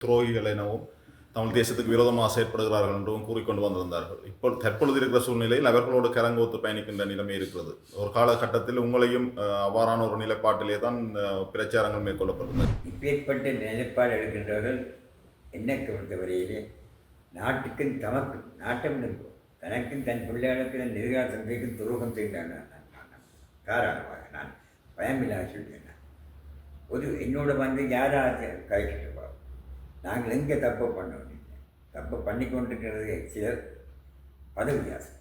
துரோகிகள் எனவும் தமிழ் தேசத்துக்கு விரோதமாக செயற்படுகிறார்கள் என்றும் கூறிக்கொண்டு வந்திருந்தார்கள். இப்போ தற்பொழுது இருக்கிற சூழ்நிலையில் அவர்களோடு கரங்கோத்து பயணிக்கின்ற நிலைமை இருக்கிறது. ஒரு காலகட்டத்தில் உங்களையும் அவ்வாறான ஒரு நிலைப்பாட்டிலே தான் பிரச்சாரங்கள் மேற்கொள்ளப்பட்டது இப்பேற்பட்ட நிலைப்பாடு எடுக்கின்றவர்கள் என்னை பொறுத்தவரையிலே நாட்டுக்கும் தமக்கு நாட்டம் தனக்கும் தன் பிள்ளைகளுக்கு தன் எதிர்கால சந்தைக்கும் துரோகம் செய்கிறான் காரணமாக நான் பயமில்லாத சொல்கிறேன் ஒரு என்னோட வந்து யாராவது கழிச்சிட்டு நாங்கள் எங்கே தப்பு பண்ணோம் தப்பு பண்ணி கொண்டிருக்கிறது சிலர் பதவியாசம்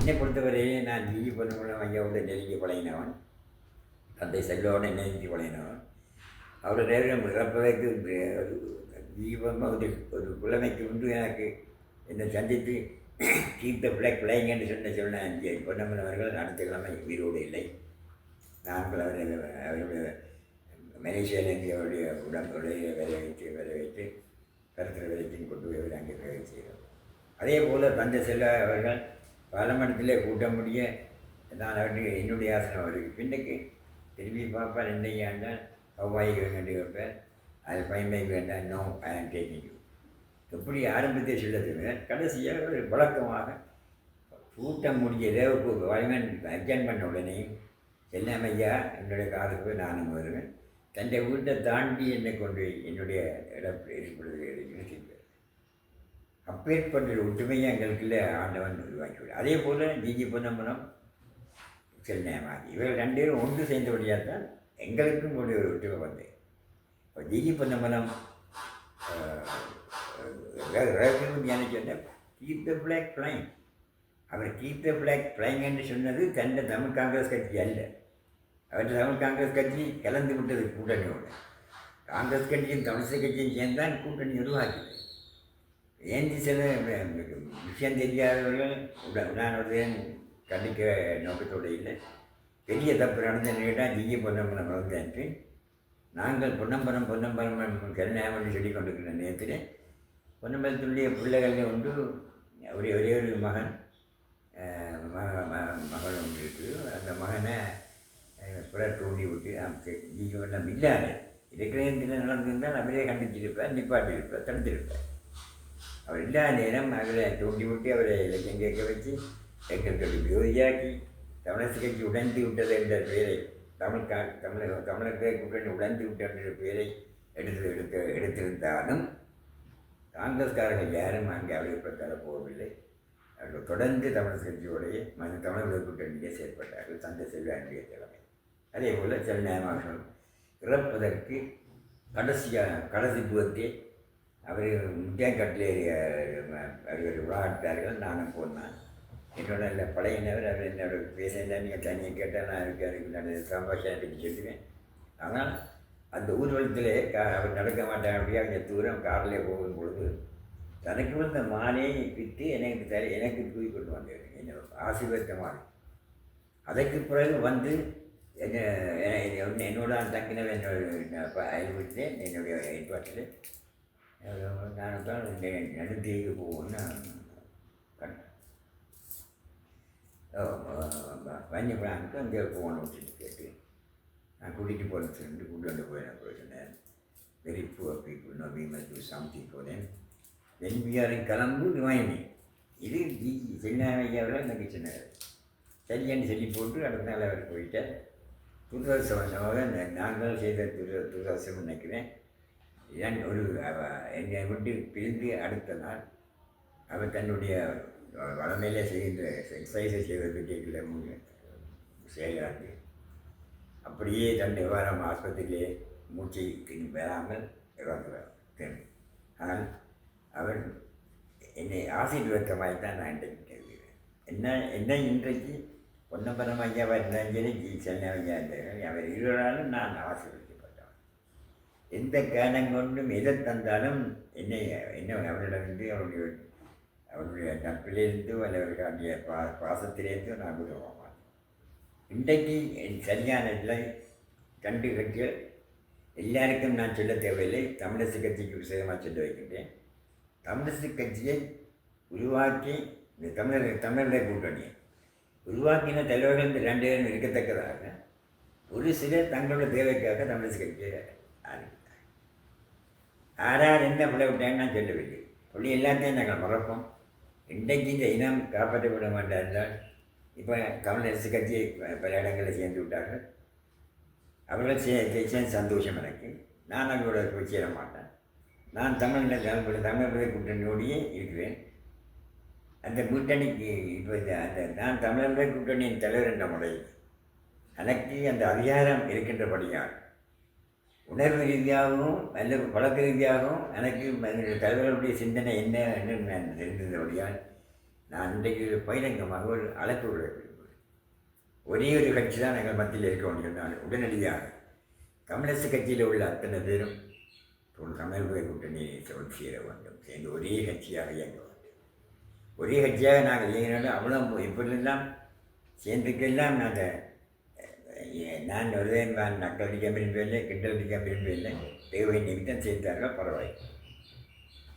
என்னை பொறுத்தவரையே நான் ஜிஜி பொன்னுமலம் ஐயாவோட நெருங்கி பழகினவன். தந்தை செல்வோட நெருங்கி பழகினவன். அவர் நேரம் இறப்பதற்கு ஒரு ஒரு ஒரு புலமைக்கு உண்டு எனக்கு. என்னை சந்தித்து கீப் த பிள்ளைங்கன்னு சொன்ன சொன்ன அஞ்சு பொன்னம்மன் அவர்கள் அடுத்த கிழமை உயிரோடு இல்லை. நாங்கள் அவரை அவருடைய மலேசியாவிலேருந்து அவருடைய உடம்புடைய வேலை வைத்து வேலை வைத்து கருத்தில் வேலைக்கு கொண்டு போய் அங்கே வேலை செய்கிறோம் அதே போல் தந்தை செல்ல அவர்கள் பாலமண்டத்திலே கூட்ட முடிய நான் அவருக்கு என்னுடைய ஆசனம் அவருக்கு பின்னுக்கு திரும்பி பார்ப்பார் என்னையா ஆண்டால் அவ்வாய் வேண்டி வைப்பார் அது பயன்பாய்க்கு வேண்டாம் நோ ஐ ஆம் டேக்கிங் எப்படி ஆரம்பத்தை சொல்லது கடைசியாக ஒரு வழக்கமாக கூட்டம் முடிய இரவுக்கு வயமன் அட்ஜன் பண்ண உடனே செல்லாமையா என்னுடைய காலுக்கு போய் நானும் வருவேன். தன்னுடைய வீட்டை தாண்டி என்னை கொண்டு போய் என்னுடைய ஏற்படுது இருக்கின்றது அப்பேற்பட்ட ஒற்றுமையை எங்களுக்குள்ள ஆண்டவன் உருவாக்கி அதே போல் ஜிஜி பொன்னம்பலம் செல்நயமாகி இவர்கள் ரெண்டு பேரும் ஒன்று சேர்ந்தபடியாக தான் எங்களுக்கும் ஒரு ஒற்றுமை வந்து இப்போ ஜிஜி பொன்னம்பலம் எனக்கு சொன்ன கீப் த பிளாக் பிளைங் அவர் கீப் த பிளாக் பிளைங் என்று சொன்னது தன்னை தமிழ் காங்கிரஸ் கட்சி அல்ல அவற்றை தமிழ் காங்கிரஸ் கட்சி கலந்து விட்டது கூட்டணியோடு. காங்கிரஸ் கட்சியும் தமிழிசை கட்சியும் சேர்ந்தான் கூட்டணி உருவாக்கியது ஏந்தி சில விஷயம் தெரியாதவர்கள் உட கண்டிக்க நோக்கத்தோடு இல்லை. பெரிய தப்பு நடந்த கேட்டால் ஜிஜி பொன்னம்பலம் வந்தேன்ட்டு நாங்கள் பொன்னம்பலம் பொன்னம்பலம் கருணாமணி சொல்லி கொண்டிருக்கிற நேரத்தில் பொன்னம்பலத்துடைய பிள்ளைகளில் ஒன்று ஒரே ஒரே ஒரு மகன் மக ம- மகள் ஒன்று இருக்குது. அந்த மகனை அஹ், தூண்டி விட்டு நமக்கு ஜிஜி நம்ம இல்லாத இருக்கிற நேரத்தில் நடந்திருந்தால் அவரே கண்டிச்சிருப்பார் நிப்பாட்டியிருப்பார் தடுத்திருப்பேன் அவர் இல்லாத நேரம் அவரை தூண்டி விட்டு அவரை இலக்கியம் கேட்க வச்சு எங்களுக்கு விரோதியாக்கி தமிழரசு கட்சி உடைந்து விட்டது என்ற பெயரை தமிழ் கா தமிழக தமிழர்களை கூட்டணி உடைந்து விட்டது என்ற பெயரை எடுத்து எடுத்து எடுத்திருந்தாலும் காங்கிரஸ்காரர்கள் யாரும் அங்கே அவரை போகவில்லை அவர்கள் தொடர்ந்து தமிழரசு கட்சியோடைய மன தமிழர்கள் கூட்டணியே செயற்பட்டார்கள் தந்தை செல்வாண்டிய தலைமை அதே போல் செல்நாயமார்கள் இறப்பதற்கு கடைசியாக கடைசி பூவத்தை அவர் முத்தியாங்கட்டிலே அவர்கள் விளையாட்டார்கள் நானும் போனேன். என்னோட இல்லை பழையனவர் அவர் என்னோட பேசினா நீங்கள் தனியாக கேட்டால் நான் அதுக்கு அதுக்கு நடந்த சம்பாஷணை சொல்லுவேன். ஆனால் அந்த ஊர்வலத்திலே கா அவர் நடக்க மாட்டாங்க அப்படியே அங்கே தூரம் காரில் போகும் பொழுது தனக்கு வந்த மானே விற்று எனக்கு தர எனக்கு தூக்கி கொண்டு வந்தேன் என்னோட ஆசீர்வத்த அதற்கு பிறகு வந்து என்ன என்ன- என்னோட தங்கினவன் என்னோட அயல்வீட்டில் என்னுடைய ஏற்பாட்டில் நான் தான் நடுத்தீவுக்கு போகணும்னு கண்டேன் அங்கே போகணும் சொல்லி கேட்டு நான் கூட்டிகிட்டு போகிறேன் சொல்லி கூட்டு வந்து போயிடணும் போயிட்டேன் சொன்னேன் very poor people no we must do something போனேன் when we are in Colombo remain இது ஜி சின்ன ஐயாவில் எனக்கு சொன்னார் சரியான்னு சொல்லி போட்டு அடுத்த நாள் அவர் போயிட்டேன் போயிட்டார் துர்தர்சவசமாக நாங்கள் செய்த துர துர்தர்சனம் நினைக்கிறேன். என் ஒரு என்னை விட்டு பிரிந்து அடுத்த நாள் அவர் தன்னுடைய வளமையிலே செய்கின்ற எக்ஸசைஸை செய்வதற்கு கேட்கல செயலாண்டு. அப்படியே தன் விவரம் ஆஸ்பத்திரியிலே மூச்சை திரும்பி பெறாமல் இறந்துவார் ஆனால் அவர் என்னை ஆசீர்வத்தமாய் தான் நான் இன்றைக்கு கேட்கிறேன் என்ன என்ன இன்றைக்கு? பொன்னம்பரம் ஐயா இருந்தாலும் சரி ஜி சென்னை ஐயா அவர் இருவராலும் நான் ஆசீர்வதிக்கப்பட்டவன் எந்த காரணம் கொண்டும் எதை தந்தாலும் என்னை என்ன அவரிடமிருந்து அவருடைய அவருடைய நட்பிலிருந்து அல்லவர்களுடைய பா பாசத்திலிருந்து நான் விடுவோம் இன்றைக்கு என் சரியான இல்லை கண்டு கட்டிய எல்லாருக்கும் நான் சொல்ல தேவையில்லை. தமிழரசு கட்சிக்கு விஷயமாக சொல்ல வைக்கின்றேன். தமிழரசு கட்சியை உருவாக்கி இந்த தமிழர் தமிழர்களை கூட்டணியை உருவாக்கின தலைவர்கள் இந்த ரெண்டு பேரும் இருக்கத்தக்கதாக ஒரு சிலர் தங்களோட தேவைக்காக தமிழரசு கட்சியை ஆரம்பித்தார் ஆறார் என்ன பிள்ளை விட்டாங்கன்னு சொல்லவில்லை. பிள்ளை எல்லாத்தையும் நாங்கள் மறப்போம். இன்றைக்கு இந்த இனம் காப்பாற்றப்பட மாட்டார் என்றால் இப்போ கம்யூனிஸ்ட் கட்சி பல இடங்களில் சேர்ந்து விட்டார்கள். அவர்கள் சேர்ந்து சந்தோஷம் எனக்கு. நான் அவர்களோட போய் சேர மாட்டேன். நான் தமிழில் தமிழ் தமிழ் கூட்டணியோடையே இருக்கிறேன். அந்த கூட்டணிக்கு இப்போ அந்த நான் தமிழர்கள் கூட்டணியின் தலைவர் என்ற முறையில் எனக்கு அந்த அதிகாரம் இருக்கின்றபடியால் உணர்வு ரீதியாகவும் அல்லது பழக்க ரீதியாகவும் எனக்கு என்னுடைய தலைவர்களுடைய சிந்தனை என்ன என்று நான் தெரிந்தபடியால் நான் இன்றைக்கு ஒரு பகிரங்கமாக ஒரு அழைப்பு விட ஒரே ஒரு கட்சி தான் எங்கள் மத்தியில் இருக்க முடியும் நான் உடனடியாக கம்யூனிஸ்ட் கட்சியில் உள்ள அத்தனை பேரும் தமிழ் தமிழக கூட்டணியை சொல் சேர வேண்டும். சேர்ந்து ஒரே கட்சியாக இயங்க ஒரே கட்சியாக நாங்கள் இயங்கினாலும் அவ்வளோ இப்படிலாம் சேர்ந்துக்கெல்லாம் நாங்கள் நான் ஒருவே நான் நக்கல் அடிக்க விரும்பவில்லை கிண்டல் அடிக்க விரும்பவில்லை தேவை நிமித்தம் சேர்ந்தார்கள் பரவாயில்லை.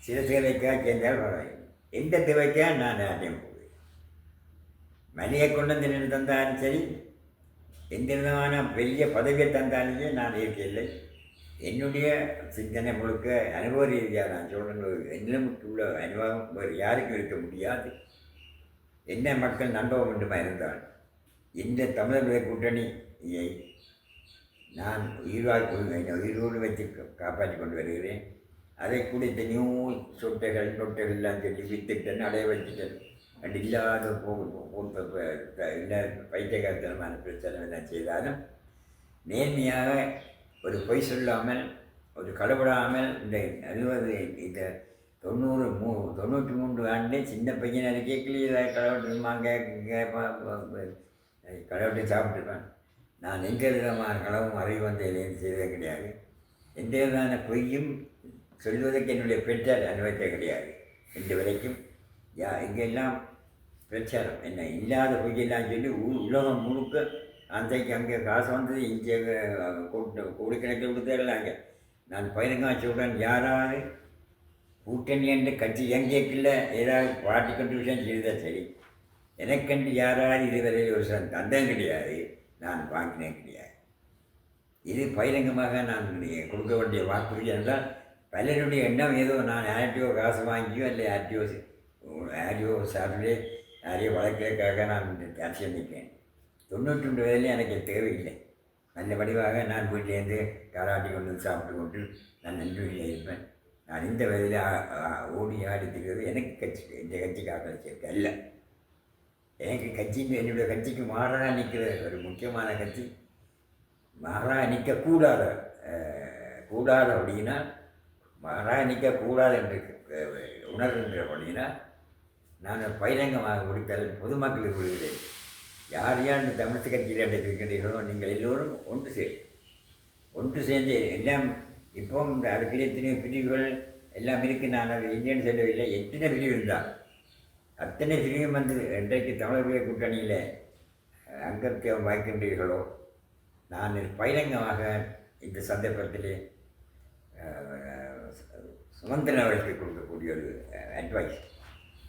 சில தேவைக்காக சேர்ந்தால் பரவாயில்லை. எந்த தேவைக்காக நான் யாரையும் போவேன்? மணியை கொண்டு வந்து நின்று தந்தாலும் சரி எந்த விதமான பெரிய பதவியை தந்தாலும் நான் இருக்கவில்லை என்னுடைய சிந்தனை முழுக்க அனுபவ ரீதியாக நான் சொல்கிறேன் என்னமுக்கு உள்ள அனுபவம் வேறு யாருக்கும் இருக்க முடியாது. என்ன மக்கள் நம்ப வேண்டுமா இருந்தால் இந்த தமிழர்களுடைய கூட்டணியை நான் உயிராக உயிரோடு வைத்து காப்பாற்றி கொண்டு வருகிறேன். அதை கூட எத்தனையோ சொட்டைகள் நொட்டைகள் எல்லாம் சொல்லி வித்துட்டேன் அடைய வச்சுட்டேன் அண்ட் இல்லாத போட்டு இல்லை பைத்தியகாரத்தனமான பிரச்சனை எல்லாம் செய்தாலும் நேர்மையாக ஒரு பொய் சொல்லாமல் ஒரு களவிடாமல் இந்த அறுபது இந்த தொண்ணூறு மூ தொண்ணூற்றி மூன்று ஆண்டு சின்ன பையன் அதை கேட்கலையே கடவுட்டுமாங்க களவிட்டு சாப்பிட்டுருப்பேன். நான் எந்த விதமான களவும் அறிவு வந்த இலையும் செய்தது கிடையாது. எந்த விதமான பொய்யும் சொல்வதற்கு என்னுடைய பெற்றார் அனுபவத்தே கிடையாது. இன்று வரைக்கும் யா இங்கெல்லாம் பிரச்சாரம் என்ன இல்லாத பொய்யெல்லாம் சொல்லி உலகம் முழுக்க அன்றைக்கு அங்கே காசு வந்தது இங்கே கூட்டு கோடிக்கணக்கில் கொடுத்தாங்க நான் பயிரங்கா சொல்கிறேன் யாராவது கூட்டணி என்று கட்சி எங்கேக்குள்ள ஏதாவது பார்ட்டி கண்ட்ரிபியூஷன் செய்தால் சரி. எனக்கென்று யாராவது இதுவரை ஒரு சன் தந்தம் கிடையாது நான் வாங்கினேன் கிடையாது. இது பகிரங்கமாக நான் கொடுக்க வேண்டிய வாக்குறுதி என்றால் பலருடைய எண்ணம் ஏதோ நான் யார்கிட்டயோ காசு வாங்கியோ இல்லை யார்கிட்டயோ யாரையோ சாப்பிட்டு யாரையோ வளர்க்கறதுக்காக நான் அரசியல் நிற்கிறேன். தொண்ணூற்றி ரெண்டு வயதில் எனக்கு தேவையில்லை. நல்ல வடிவாக நான் வீட்டிலேருந்து காலாட்டி கொண்டு வந்து சாப்பிட்டு கொண்டு நான் நன்றியில் இருப்பேன். நான் இந்த வயதில் ஓடி ஆடி திரிகிறது எனக்கு கட்சி இந்த கட்சிக்கு ஆக்களிச்சிருக்கு அல்ல. எனக்கு கட்சிக்கு என்னுடைய கட்சிக்கு மாறாக நிற்கிற ஒரு முக்கியமான கட்சி. மாறாக நிற்கக்கூடாத கூடாத அப்படின்னா மாறாக நிற்கக்கூடாது என்று உணர்கின்ற அப்படின்னா நான் பகிரங்கமாக கொடுத்தால் பொதுமக்களுக்கு விடுகிறேன். யார் யார் இந்த தமிழ்த்து கட்சியில் இருக்கின்றீர்களோ நீங்கள் எல்லோரும் ஒன்று சேர். ஒன்று சேர்ந்து எல்லாம் இப்போ இந்த அடுக்கில் எத்தனை பிரிவுகள் எல்லாம் இருக்குது நான் அது இந்தியன் சொல்லவில்லை. எத்தனை பிரிவு இருந்தால் அத்தனை பிரிவும் வந்து இன்றைக்கு தமிழர்களுடைய கூட்டணியில் அங்கத்தியம் வாய்க்கின்றீர்களோ நான் பகிரங்கமாக இந்த சந்தர்ப்பத்தில் சுமந்திரன் அவர்களுக்கு கொடுக்கக்கூடிய ஒரு அட்வைஸ்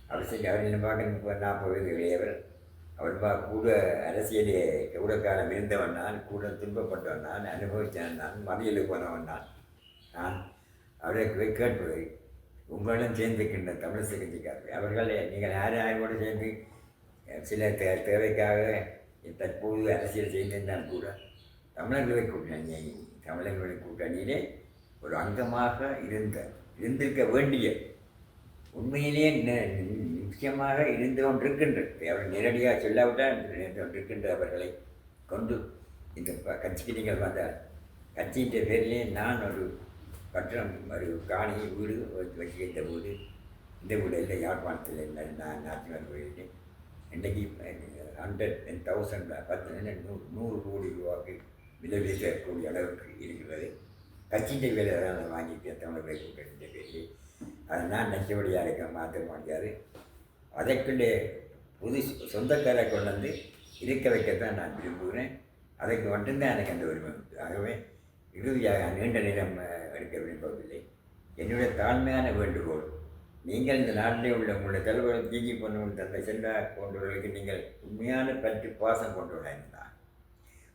அவர் செஞ்சு அவர் என்ன பார்க்க நாற்பது இளையவர் அவர் பா கூட அரசியலே கூட காலம் இருந்தவன் நான் கூட துன்பப்பட்டவன் நான் அனுபவித்தவன் நான் மறியலுக்கு போனவன் நான். நான் அவரை கேட்பது உங்களுடன் சேர்ந்துக்கின்ற தமிழ் சிகிச்சைக்காரர்கள் அவர்கள் நீங்கள் யார் யாரோடு சேர்ந்து சில தே தேவைக்காக தற்போது அரசியல் செய்திருந்தால் கூட தமிழர்களை கூட்டணி தமிழர்களை கூட்டணியிலே ஒரு அங்கமாக இருந்த இருந்திருக்க வேண்டிய உண்மையிலேயே முக்கியமாக இருந்து கொண்டிருக்கின்றது. அவர் நேரடியாக சொல்லாவிட்டால் இருந்து கொண்டிருக்கின்ற அவர்களை கொண்டு இந்த கட்சிக்கு நீங்கள் வந்தால் கட்சியின் பேரிலே நான் ஒரு பட்டணம் ஒரு காணி வீடு வச்சு வச்சுக்கிட்ட வீடு இந்த வீடு இல்லை யாழ்ப்பாணத்தில் இல்லை நான் நாச்சிமார் கோயிலில் இன்றைக்கு ஹண்ட்ரட் டென் தௌசண்ட் பத்து நூறு நூறு கோடி ரூபாய்க்கு விலை வீசக்கூடிய அளவுக்கு இருக்கிறது. கட்சியின் வேலை தான் வாங்கிட்டு வாங்கிட்டேன் தமிழக கூட்டணி பேசி அதை நான் நச்சபடியாக இருக்க மாற்ற முடியாது அதற்குள்ளே புது சொந்தக்காரை கொண்டு வந்து இருக்க வைக்கத்தான் நான் விரும்புகிறேன். அதற்கு மட்டும்தான் எனக்கு அந்த உரிமை உண்டு. ஆகவே இறுதியாக நீண்ட நேரம் எடுக்க விரும்பவில்லை. என்னுடைய தாழ்மையான வேண்டுகோள் நீங்கள் இந்த நாட்டிலே உள்ள உங்களுடைய தலைவர்கள் ஜிஜி பொண்ணு தந்தை செல்வா போன்றவர்களுக்கு நீங்கள் உண்மையான பற்று பாசம் கொண்டவர்களாக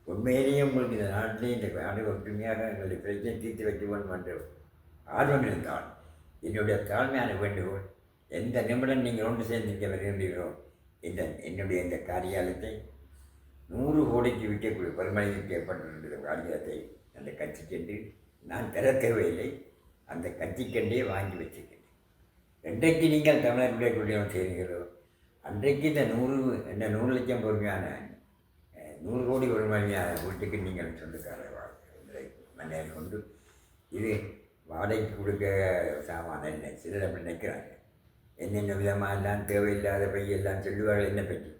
உண்மையிலேயே உங்களுக்கு இந்த நாட்டிலே இந்த நாடு ஒற்றுமையாக எங்களுடைய பிரச்சனை தீர்த்து வைக்க வேண்டும் என்று ஆர்வம் இருந்தால் என்னுடைய தாழ்மையான வேண்டுகோள் எந்த நிமிடம் நீங்கள் ஒன்று சேர்ந்து இங்கே வருகின்றீர்களோ இந்த என்னுடைய இந்த காரியாலயத்தை நூறு கோடிக்கு விற்கக்கூடிய பெருமளைக்கு ஏற்பட்டிருக்கிற காரியாலயத்தை அந்த கட்சிக்கென்று நான் தர தேவையில்லை அந்த கட்சிக்கென்றே வாங்கி வச்சிருக்கேன் இன்றைக்கு நீங்கள் தமிழர்களுடைய குடியம் செய்கிறீர்களோ அன்றைக்கு இந்த நூறு இந்த நூறு லட்சம் பொறுமையான நூறு கோடி பெருமளவியான வீட்டுக்கு நீங்கள் சொந்தக்காரர் என்பதை மன்னர் கொண்டு இது வாடகைக்கு கொடுக்க சாமான என்ன சிலர் அப்படி நினைக்கிறாங்க என்னென்ன விதமாக எல்லாம் தேவையில்லாத பையெல்லாம் சொல்லுவார்கள் என்ன பற்றி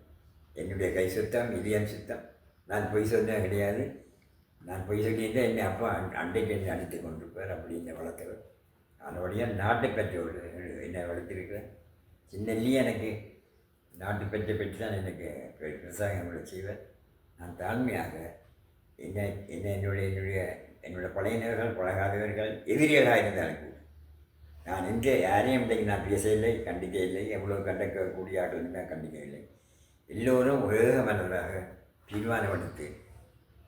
என்னுடைய கை சுத்தம் இதயம் சுத்தம் நான் பொய் சொன்னேன் கிடையாது நான் பொய் சொல்லியிருந்தேன் என்னை அப்பா அண்டைக்கு அன்றைக்கு என்னை அடித்து கொண்டிருப்பார் அப்படி என்னை வளர்த்தவர் அதனுடைய நாட்டு என்ன என்னை வளர்த்திருக்கிறேன் சின்னல்லையே எனக்கு நாட்டு பெற்ற பெற்று தான் எனக்கு பெ- விவசாயம் செய்வேன் நான் தாழ்மையாக என்ன என்ன என்னுடைய என்னுடைய என்னுடைய பழையினர்கள் பழகாதவர்கள் எதிரிகளாக இருந்தாலும் கூட நான் எங்கே யாரையும் இன்றைக்கு நான் பேசவில்லை கண்டிக்க இல்லை எவ்வளோ கண்டக்கூடிய ஆட்கள் நான் கண்டிக்கவில்லை எல்லோரும் ஒரே மனதாக தீர்மானமெடுத்து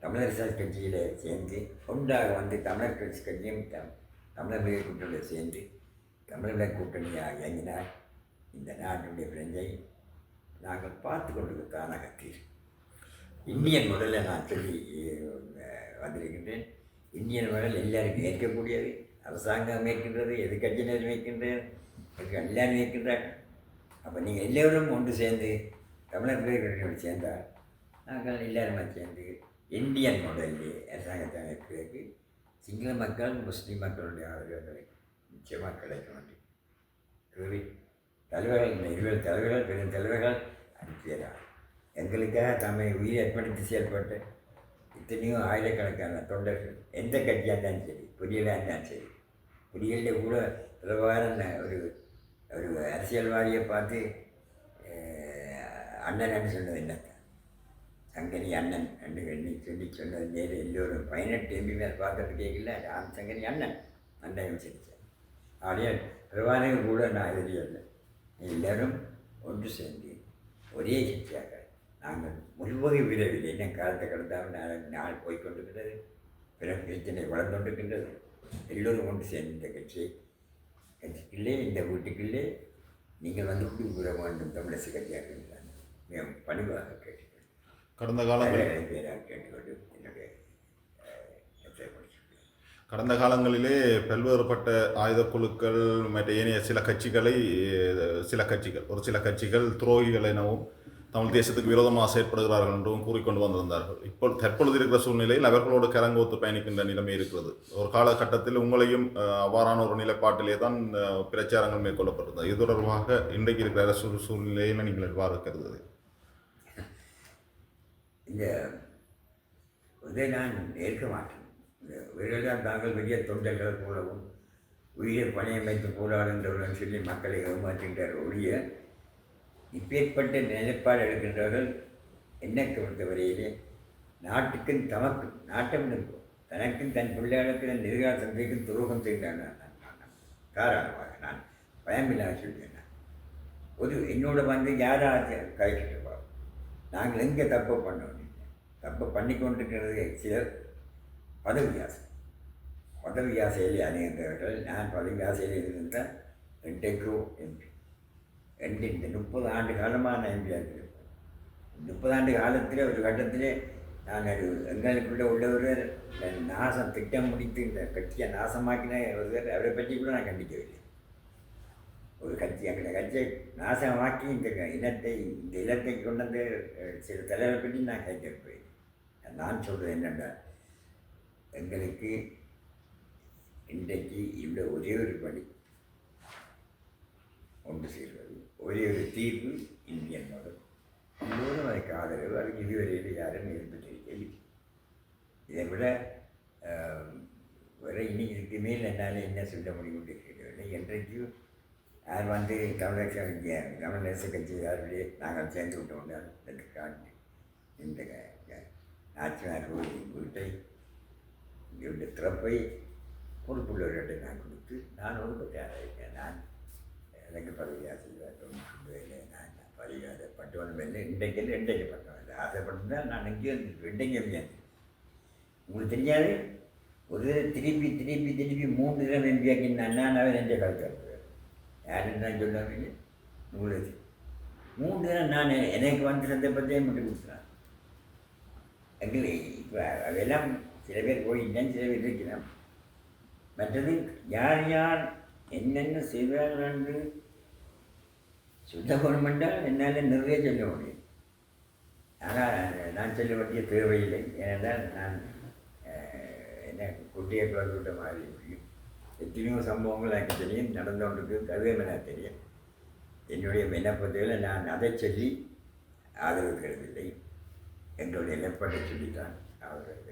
தமிழர் கட்சியில் சேர்ந்து ஒன்றாக வந்து தமிழர் கட்சி கட்சியும் த- தமிழர் விலை கூட்டணியில் சேர்ந்து தமிழர் கூட்டணியாக இயங்கினார் இந்த நாட்டுடைய பிரஞ்சை நாங்கள் பார்த்து கொண்டு தானாக இந்தியன் முதல்ல நான் சொல்லி வந்திருக்கின்றேன். இந்தியன் முதல் எல்லாருக்கும் ஏற்கக்கூடியது. அரசாங்கம் ஏற்கின்றது எதிர்கட்சியினர் ஏற்கின்றது எதிர்க்க- எல்லாரும் அப்போ நீங்கள் எல்லோரும் ஒன்று சேர்ந்து தமிழர் பிள்ளைகளோடு சேர்ந்தால் நாங்கள் எல்லாருமே சேர்ந்து இந்தியன் மாடலில் அரசாங்கத்தை அமைப்பதற்கு சிங்கள மக்கள் முஸ்லீம் மக்களுடைய ஆதரவுகளை நிச்சயமாக கிடைக்க வேண்டும் தலைவர்கள் இந்த இருவர் தலைவர்கள் பெரும் தலைவர்கள் அனுப்பியதா எங்களுக்காக தம்மை உயிரை அர்ப்பணித்து செயல்பட்டு இத்தனையும் ஆயிரக்கணக்கான தொண்டர்கள் எந்த கட்சியாக இருந்தாலும் சரி புரியலாக இருந்தாலும் சரி புரியலில் கூட பிரபாகரன் ஒரு ஒரு அரசியல்வாதியை பார்த்து அண்ணன் சொன்னது என்னத்தான்? சங்கரி அண்ணன் ரெண்டு கண்ணி சொல்லி சொன்னது நேரு எல்லோரும் பதினெட்டு எம்பி மேல் பார்த்துட்டு கேட்கல ராம் சங்கரி அண்ணன் அண்ணன் வச்சிருச்சேன் அப்படியே பிரபாகரன் கூட நான் எதிரியல்ல எல்லோரும் ஒன்று சேர்ந்து ஒரே சக்தியாக நாங்கள் முழுவகை விரைவில் என்ன காலத்தை கடந்தாமல் நாள் நாள் போய்கொண்டிருக்கிறது பிற பிரச்சனை வளர்ந்து கொண்டிருக்கின்றது எல்லோரும் ஒன்று சேர்ந்து இந்த கட்சியை கட்சிக்குள்ளே இந்த வீட்டுக்குள்ளே நீங்கள் வந்து கூற வேண்டும் தமிழரசு கட்சியாக இருந்தால் மிக பணிவாக கேட்டுக்கொள்கிறேன். கடந்த காலங்களில் பேராக கேட்டுக்கொண்டு என்னுடைய. கடந்த காலங்களிலே பல்வேறுபட்ட ஆயுதக் குழுக்கள் மற்ற ஏனைய சில கட்சிகளை சில கட்சிகள் ஒரு சில கட்சிகள் துரோகிகள் எனவும் தமிழ் தேசத்துக்கு விரோதமாக செயற்படுகிறார்கள் என்றும் கூறிக்கொண்டு வந்திருந்தார்கள். இப்போ தற்பொழுது இருக்கிற சூழ்நிலையில் அவர்களோடு கரங்கோத்து பயணிக்கின்ற நிலைமை இருக்கிறது. ஒரு காலகட்டத்தில் உங்களையும் அவ்வாறான ஒரு நிலைப்பாட்டிலே தான் பிரச்சாரங்கள் மேற்கொள்ளப்பட்டது இது தொடர்பாக இன்றைக்கு இருக்கிற அரசு சூழ்நிலையில் நீங்கள் எவ்வாறு கருது இந்த இதை நான் ஏற்க மாட்டேன். இந்த தாங்கள் பெரிய தொண்டர்கள் போலவும் உயிரை பணியமைத்து வைத்து சொல்லி மக்களை ஏமாற்றுகின்றார் ஒழிய இப்பேற்பட்ட நிலைப்பாடு எடுக்கின்றவர்கள் என்னை பொறுத்தவரையிலே நாட்டுக்கும் தமக்கும் நாட்டம் இருக்கும் தனக்கும் தன் பிள்ளைகளுக்கு தன் சந்தைக்கும் துரோகம் செய்கிறான் காரணமாக நான் நான் தாராளமாக நான் பயமில்லாமல் சொல்கிறேன். நான் ஒரு என்னோட வந்து யாராவது கழிச்சிட்டு நாங்கள் எங்கே தப்பு பண்ணோம்? தப்பு பண்ணி கொண்டிருக்கிறது சிலர் பதவி ஆசை பதவி ஆசையில் அணிகின்றவர்கள். நான் பதவி ஆசையில் இருந்த ரெண்டைக்கோ என்று. ரெண்டு இந்த முப்பது ஆண்டு காலமாக நான் எம்பியாக இருப்பேன் முப்பது ஆண்டு காலத்தில் ஒரு கட்டத்திலே நான் எங்களுக்குள்ளே உள்ளவர் நாசம் திட்டம் முடித்து இந்த கட்சியை நாசமாக்கின ஒருவர் அவரை பற்றி கூட நான் கண்டிக்கவில்லை. ஒரு கட்சி எங்களை கட்சியை நாசமாக்கி இந்த இனத்தை இந்த இனத்தை கொண்டு வந்து சில தலைவரை பற்றி நான் கேட்டிருப்பேன் நான் சொல்கிறது என்னென்னா எங்களுக்கு இன்றைக்கு இவ்வளோ ஒரே ஒரு பணி ஒன்று சேர்வது. ஒரே ஒரு தீர்வு இந்தியன் மதம். எல்லோரும் அதுக்கு ஆதரவு அதுக்கு இதுவரையில் யாரும் ஏற்பட்டிருக்கவில்லை. இதை விட ஆஹ், வேற இனி இதுக்கு மேல் என்னால் என்ன சொல்ல முடியும் தெரியவில்லை என்றைக்கும் யார் வந்து தமிழக தமிழரசு கட்சி யாருடைய நாங்கள் சேர்ந்து விட்டோம் என்று காட்டி இந்த க- க- நாச்சியார் கோயில் வீட்டை இவருடைய திறப்பை பொறுப்புள்ளவர்கிட்ட நான் கொடுத்து நான் ஒன்று இருக்கேன் நான் எனக்கு பதவி ஆசையில் நான் பதவி பட்டவன் இல்லை இன்றைக்கு இல்லை இன்றைக்கு பட்டவன் இல்லை. ஆசைப்பட்டிருந்தால் நான் எங்கேயும் இன்றைக்கு இருந்தேன் உங்களுக்கு தெரியாது? ஒரு திருப்பி திருப்பி திருப்பி மூன்று தடவை எம்பியாக்கி நான் நெஞ்ச கலக்கிறது. யாருன்னு நான் சொன்னவங்க உங்களுக்கு மூன்று தடவை நான் எனக்கு வந்து சந்தர்ப்பத்தையும் மட்டும் கொடுத்துறேன் எங்களை இப்போ அதெல்லாம் சில பேர் போயிட்டேன் சில பேர் இருக்கிறேன் மற்றது யார் யார் என்னென்ன செய்வார்கள் என்று சொல்ல வேணுமென்றால் என்னால் நிறைய சொல்ல முடியும். ஆனால் நான் சொல்ல வேண்டிய தேவையில்லை. ஏனென்றால் நான் என்ன குட்டியை குழந்தை மாதிரி முடியும். எத்தனையோ சம்பவங்கள் எனக்கு தெரியும் நடந்து கொண்டிருக்கு அதுவும் எனக்கு தெரியும். என்னுடைய விண்ணப்பத்தில் நான் அதை சொல்லி ஆதரவு கருதில்லை எங்களுடைய நிலப்பாட்டை சொல்லித்தான் ஆதரவு